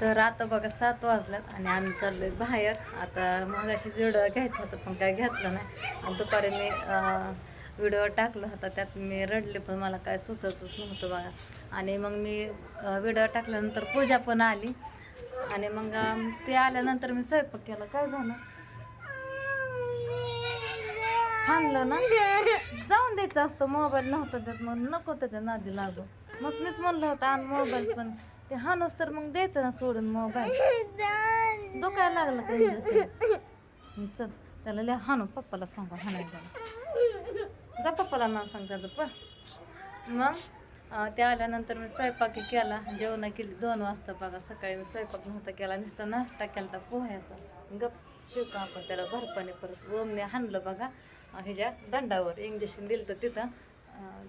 तर आता बघा सात वाजल्यात आणि आम्ही चाललोय बाहेर. आता मग अशीच व्हिडिओ घ्यायचा होता पण काय घेतलं नाही. आणि दुपारी मी व्हिडिओ टाकला होता त्यात मी रडले पण मला काय सुचतच नव्हतं बघा. आणि मग मी व्हिडिओ टाकल्यानंतर पूजा पण आली. आणि मग ते आल्यानंतर मी स्वयंपाक केला. काय झालं? हाणलं ना? जाऊन द्यायचं असतं मोबाईल नव्हता त्यात मग नको त्याच्या नादी लागू. मग मीच म्हणलं होतं आण मोबाईल पण. ते हाणूस तर मग द्यायचं ना सोडून मोबाईल दुखायला लागलं का चल त्याला लय हाणू पप्पाला सांगा हाणायला. जा पप्पाला नाव सांग त्याचं पण मग ते आल्यानंतर मी स्वयंपाकी केला जेवण केली दोन वाजता बघा सकाळी मी स्वयंपाक नव्हता केला नुसतं नाश्ता केला तर पोह्याचा. गप शिवका आपण त्याला भरपाने परत ओमने हाणलं बघा ह्याच्या दंडावर इंजेक्शन दिलं तर तिथं.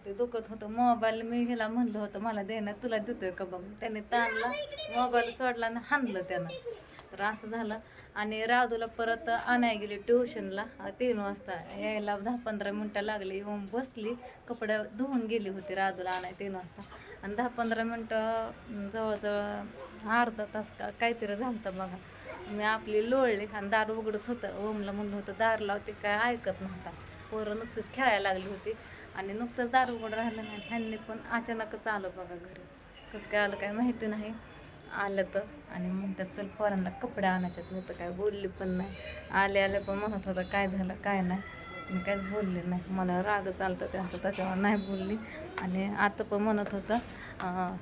ते दुखत होतं. मोबाईल मी ह्याला म्हणलं होतं मला देण्यात तुला देतोय का बघ? त्याने ताणला मोबाईल सोडला आणि हाणलं त्यानं. तर असं झालं. आणि राधूला परत आणाय गेली ट्युशनला. तीन वाजता यायला दहा पंधरा मिनटं लागली. येऊन बसली. कपडे धुवून गेली होती राधूला आणाय तीन वाजता. आणि दहा पंधरा मिनटं जवळजवळ अर्धा तास का काहीतरी झालं होतं बघा. मी आपली लोळली आणि दार उघडच होतं. ओमला म्हणलं होतं दार लावते काय? ऐकत नव्हता. पोरं नुकतीच खेळायला लागली होती. आणि नुकतंच दार राहिलं नाही. ह्यांनी पण अचानकच आलं बघा घरी. कसं काय आलं काय माहिती नाही. आलं तर. आणि म्हणतात चल पोरांना कपडे आणायच्यात मी तर काय बोलली पण नाही. आले आले पण म्हणत होतं काय झालं काय नाही. मी काहीच बोलले नाही. मला राग चालतं त्यांचं त्याच्यावर नाही बोलली. आणि आता पण म्हणत होतं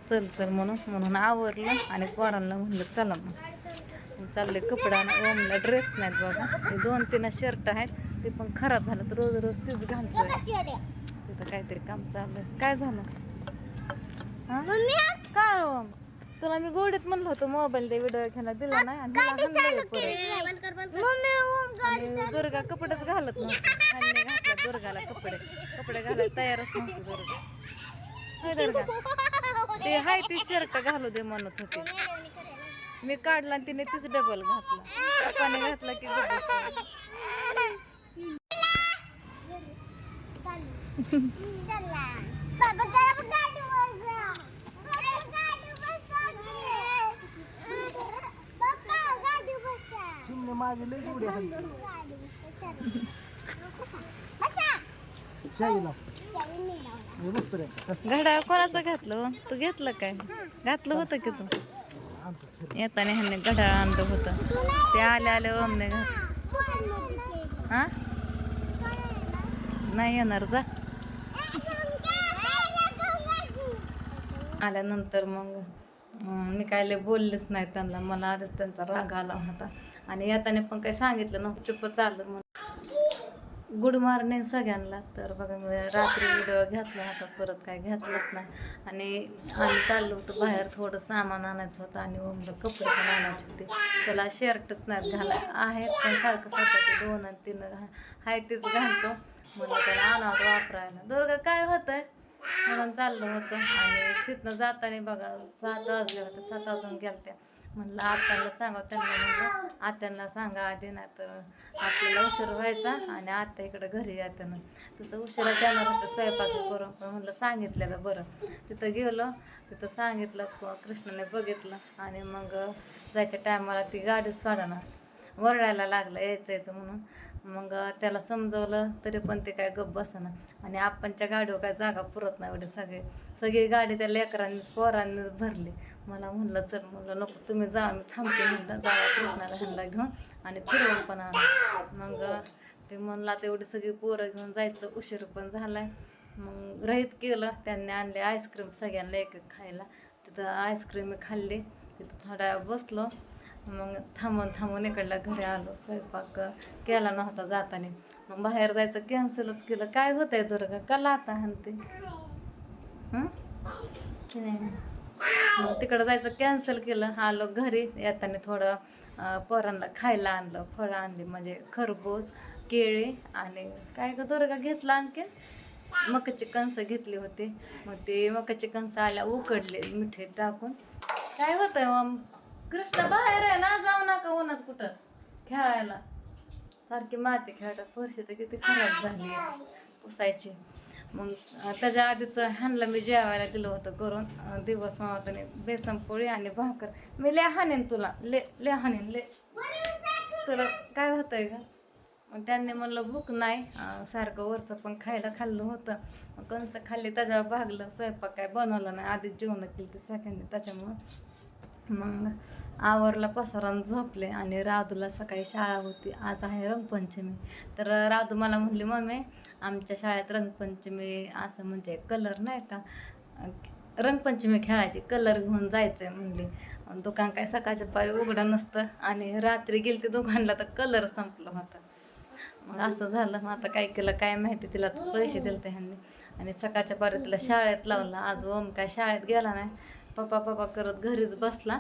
चल चल म्हणून. म्हणून आवरलं आणि पोरांना म्हणलं चला मग. चालले कपडे ओमला ड्रेस नाहीत बघा. दोन तीन शर्ट आहेत. ते पण खराब झालं तर रोज रोज तीच घालतोय. तिथं काहीतरी काम चाललंय. काय झालं? हा? काय तुला मी गोडीत म्हणलं होतं मोबाईल दे व्हिडिओ घ्यायला दिला नाही आणि हिला हाणलंय परत. आणि दुर्गा कपडेच घालत नव्हती. खाली घातल्या दुर्गाला कपडे. कपडे घालायला तयारच नव्हती दुर्गा. होय दुर्गा? ते हाय ती शर्ट घालू दे म्हणत होते. मी काढला आणि तिने तीच डबल घातला. पप्पाने घातला की डबल चिमणे माझे लय उडी घड्याळ कोणाचं घातलं हो? तू घेतलं काय? घातलं होतं की तू? येताना ह्यांनी घड्याळ आणलं होतं. ते आले आले ओमने घात हा? नाही येणार जा. आल्यानंतर मग मी काय बोललेच नाही त्यांना. मला आधीच त्यांचा राग आला होता. आणि येताना पण काही सांगितलं नव्हतं. चुप्प चाललं म्हणून. गुड मॉर्निंग सगळ्यांना. तर बघा मी रात्री व्हिडिओ घातला होता परत काय घातलंच नाही. आणि आम्ही चाललो होतो बाहेर थोडं सामान आणायचं होतं आणि ओमला कपडे पण आणायचे होते. त्याला शर्टच नाही घालाय आहेत पण सारखं सारखं ते दोन आणि तीन घा हाय तेच घालतो. म्हणलं त्याला आणावं वापरायला. दुर्गा काय होतंय? म्हणून चाललं होतं. आणि तिथनं जाताना बघा सात वाजले होते सात वाजून गेलत्या. म्हणलं आत्याला सांगा त्यांना म्हणलं आत्यांना सांगा आधी ना तर आपल्याला उशीर व्हायचा आणि आत्या इकडं घरी येतं तसं उशिरा जाणार होतं स्वयंपाक करून पण म्हणलं सांगितलेलं बरं. तिथं गेलो तिथं सांगितलं कृष्णाने बघितलं आणि मग जायच्या टायमाला ती गाडी सोडणार वरडायला लागलं यायचं यायचं म्हणून. मग त्याला समजवलं तरी पण ते काय गप्प बसना. आणि आपणच्या गाडीवर काय जागा पुरत नाही एवढे सगळे. सगळी गाडी त्या लेकरांनी पोरांनीच भरली. मला म्हणलं चल म्हणलं नको तुम्ही जा मी थांबते म्हणलं जावा कृष्णाला ह्यांना घेऊन आणि फिरवून पण आणा. मग ते म्हणलं आता एवढी सगळी पोरं घेऊन जायचं उशीर पण झाला आहे मग रहित केलं त्यांनी आणले आईस्क्रीम सगळ्यांना एक एक खायला. तिथं आईस्क्रीम खाल्ली तिथं थोडा बसलो. मग थांबून थांबून इकडल्या घरी आलो स्वयंपाक केला नव्हता जाताना. मग बाहेर जायचं कॅन्सलच केलं. काय होतंय दुर्गा? कला आता हनते हं? मग तिकडं जायचं कॅन्सल केलं आलो घरी. येताना थोडं पोरांना खायला आणलं फळं आणली म्हणजे खरबूज केळी आणि काय ग दुर्गा घेतला आणखीन? मकाची कणसं घेतली होती. मग ते मकाची कणसं आल्या उकडले मिठे टाकून. काय होतं मग हो? कृष्ण बाहेर आहे ना जाऊ नका उन्हात कुठं? खेळायला. सारखी माती खेळतात फरशी तर किती खराब झाली आहे. पुसायची. मग त्याच्या आधीच ह्यांना मी जेवायला दिलं होतं करून दिवस मावताने बेसन पोळी आणि भाकर. मी ले तुला ले ले ले तुला काय होतंय का मग त्यांनी म्हणलं भूक नाही. सारखं वरचं पण खायला खाल्लं होतं. मग कंस खाल्ली त्याच्यावर भागलं. स्वयंपाक काय बनवलं नाही. आधीच जेवणं केली ते सगळ्यांनी त्याच्यामुळं. मग आवरला पसारानं झोपले. आणि राधूला सकाळी शाळा होती. आज आहे रंगपंचमी. तर राधू मला म्हणली मम्मी आमच्या शाळेत रंगपंचमी असं म्हणजे कलर नाही का? रंगपंचमी खेळायची कलर घेऊन जायचंय म्हणली. दुकान काय सकाळच्या पारी उघडं नसतं. आणि रात्री गेली ते दुकानला तर कलर संपलं होतं. मग असं झालं. मग आता काय केलं काय माहिती तिला पैसे दिले ते ह्यांनी. आणि सकाळच्या पारी तिला शाळेत लावलं. आज ओम काय शाळेत गेला नाही. पप्पा पप्पा करत घरीच बसला.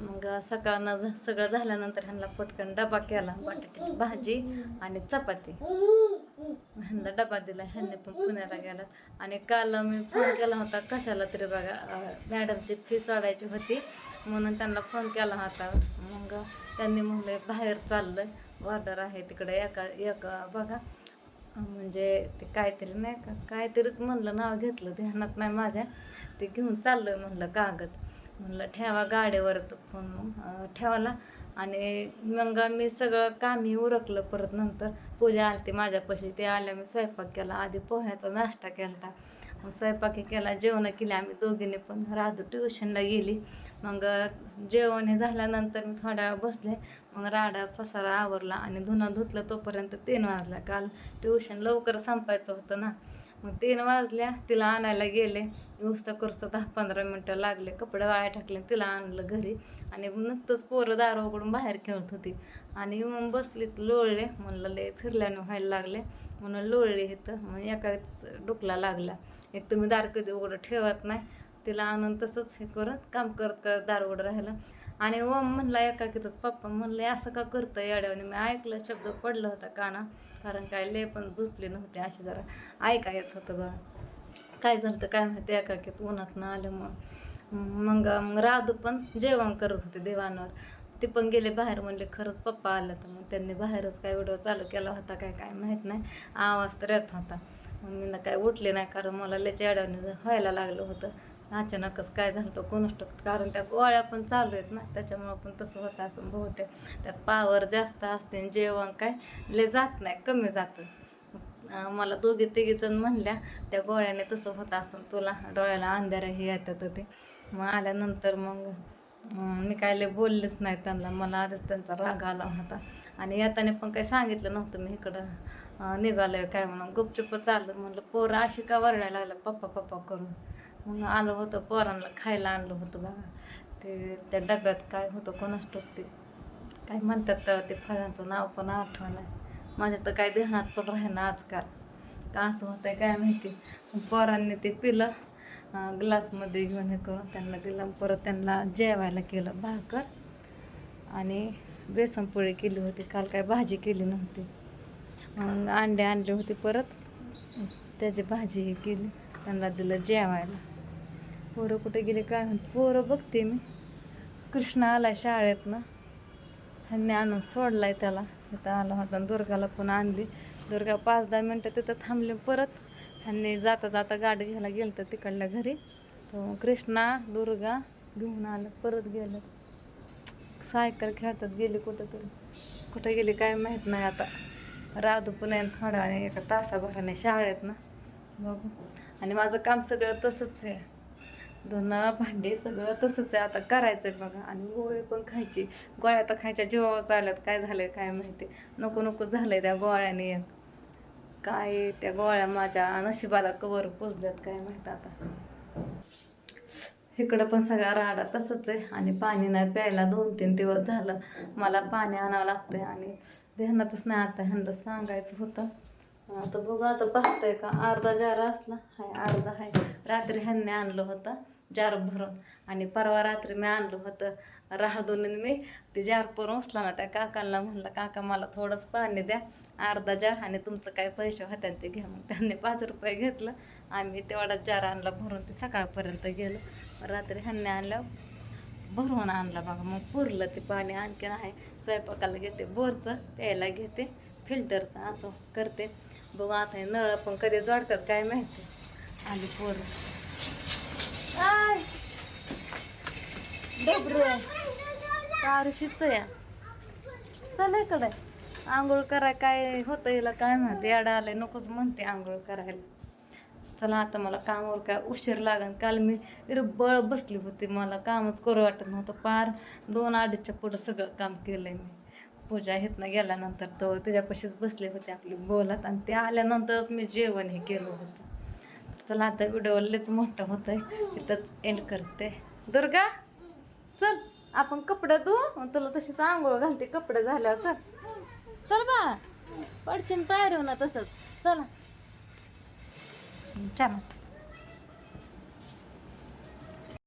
मग सकाळनं झ- सगळं झाल्यानंतर ह्यांना पटकन डबा केला. बटाट्याची भाजी आणि चपाती. ह्यांना डबा दिला. ह्यांनी पण पुण्याला गेला आणि काल मी फोन केला होता कशाला तरी बघा मॅडमची फी सोडायची होती. म्हणून त्यांना फोन केला होता. मग त्यांनी म्हणले बाहेर चाललं ऑर्डर आहे तिकडे एका एका बघा. म्हणजे ते काहीतरी नाही का काहीतरीच म्हणलं नाव घेतलं ध्यानात नाही माझ्या. ते घेऊन चाललोय म्हणलं कागद. म्हणलं ठेवा गाडीवर फोन मग. आणि मग मी सगळं कामही उरकलं परत नंतर. पूजा आलती माझ्यापाशी. ते आल्या मी स्वयंपाक केला. आधी पोह्याचा नाश्ता केला मग स्वयंपाक केला जेवणं केली आम्ही दोघींनी पण. राधू ट्युशनला गेली. मग जेवण हे झाल्यानंतर मी थोड्या वेळ बसले. मग राडा पसारा आवरला आणि धुणं धुतलं तोपर्यंत तीन वाजला. काल ट्युशन लवकर संपायचं होतं ना. मग तीन वाजल्या तिला आणायला गेले. नुसता करता दहा पंधरा मिनटं लागले कपडे वाया टाकले तिला आणलं घरी. आणि नुकतंच पोरं दार उघडून बाहेर खेळत होती. आणि येऊन बसली लोळले म्हणलं लय फिरल्याने व्हायला लागले. म्हणून लोळले इथं मग एकाच डोकला लागला. एक तुम्ही दार कधी उघडं ठेवत नाही. तिला आणून तसंच हे करत काम करत करत दार उघडं राहिलं. आणि ओम म्हणला एकाकीतच पप्पा म्हणलं असं का करतं येड्याने मी ऐकलं शब्द पडलं होता काना. कारण काय लय पण झोपले नव्हते असे जरा. ऐका येत होतं बा. काय झालं तर काय माहिती एकाकीत उन्हात ना आलं मग. मग राधू पण जेवण करत होते देवांवर. ते पण गेले बाहेर म्हणले खरंच पप्पा आलं तर मग त्यांनी बाहेरच काय व्हिडिओ चालू केला होता काय काय माहीत नाही. आवाज तर येत होता. मग मी ना काय उठले नाही कारण मला लय चेड्याने व्हायला लागलं होतं. अचानकच काय झालं होतं? कोणच कारण त्या गोळ्या पण चालू आहेत ना त्याच्यामुळं पण तसं होतं असं बहुतेक. त्यात पावर जास्त असते आणि जेवण काय लय जात नाही कमी जातं. मला दोघी तिघीजण म्हणल्या त्या गोळ्याने तसं होतं असं तुला डोळ्याला अंधार हे येतात ते. मग आल्यानंतर मग मी काय लय बोललेच नाही त्यांना मला आधीच त्यांचा राग आला होता. आणि येताना पण काही सांगितलं नव्हतं मी इकडं. निघालं काय म्हणून गुपचुप चाललं म्हणलं पोरं अशी का वरडायला लागलं पप्पा पप्पा करून. मग आलं होतं पोरांना खायला आणलं होतं बघा. ते त्या डब्यात काय होतं कोणाच ते. काय म्हणतात तर ते फळांचं नाव पण आठवण आहे माझ्या तर काय ध्यानात पण राहीना आजकाल. का असं होतंय काय माहिती. मग पोरांनी ते पिलं ग्लासमध्ये घेऊन हे करून त्यांना दिलं परत त्यांना जेवायला केलं भाकर. आणि बेसन पोळी केली होती काल काय भाजी केली नव्हती. मग अंडे आणले होते परत. त्याची भाजी केली त्यांना दिलं जेवायला. पोरं कुठे गेले काय माहीत. पोरं बघते मी. कृष्णा आला शाळेतनं. ह्यांनी आणून सोडलाय त्याला. इथं आला होता आणि दुर्गाला पण आणली. दुर्गा पाच दहा मिनटं तिथं थांबले परत. ह्यांनी जाता जाता गाडी घ्यायला गेलं तर तिकडल्या घरी. तर कृष्णा दुर्गा घेऊन आलं परत गेलं. सायकल खेळतात गेले कुठं तरी कुठं गेली काय माहीत नाही आता. राधू पुन्हा थोडा आणि एका तासाभराने शाळेत ना बघू. आणि माझं काम सगळं तसंच आहे. धुणं भांडे सगळं तसंच आहे. आता करायचं आहे बघा. आणि गोळे पण खायची. गोळ्या तर खायच्या जीवावर चालत काय झालंय काय माहिती. नको नको झालंय त्या गोळ्याने काय त्या गोळ्या माझ्या नशिबाला कवर पोचल्यात काय माहीत आता. इकडं पण सगळा राडा तसंच आहे. आणि पाणी नाही प्यायला. दोन तीन दिवस झालं. मला पाणी आणावं लागतंय. आणि ध्यानातच नाही आता. ह्यांना सांगायचं होतं. आता बघू आता पाहतंय का? अर्धा जार असला हाय अर्धा हाय. रात्री ह्यांनी आणलं होतं जार भरून आणि परवा रात्री मी आणलं होतं राहदून मी. ते जार भरून उचला ना त्या काकांना म्हणलं काका मला थोडंच पाणी द्या अर्धा जार आणि तुमचं काय पैसे होत्या ते घ्या. मग त्यांनी पाच रुपये घेतलं. आम्ही तेवढा जार आणला भरून ते सकाळपर्यंत गेलो. रात्री ह्यांनी आणलं भरवून आणला बघा. मग पुरलं ते पाणी आणखीन आहे स्वयंपाकाला घेते बोरचं प्यायला घेते फिल्टरचं असं करते. बघू आता हे नळ पण कधी जोडतात काय माहिती. आली पोर. आय. डबरं. पारशीच या. चल इकडे. आंघोळ कराय काय होतं हिला काय माहिती. याडा आलंय नकोच म्हणते आंघोळ करायला. चला आता मला कामावर काय उशीर लागन. काल मी बळ बसली होती. मला कामच करू वाटत नव्हतं. पार दोन अडीचच्या पुढं सगळं काम केलंय मी. पूजा इथनं गेल्यानंतर तो त्याच्यापाशीच बसले होते आपली बोलत आणि ते आल्यानंतरच मी जेवण हे केलं होतं. चला आता व्हिडिओ लयच मोठं होत आहे तिथंच एंड करते. दुर्गा चल आपण कपडं तू मग तुला तशीच आंघोळ घालते कपडे झाल्यावर चल. चल बा पडचिन पायर ना तसंच. चला. चला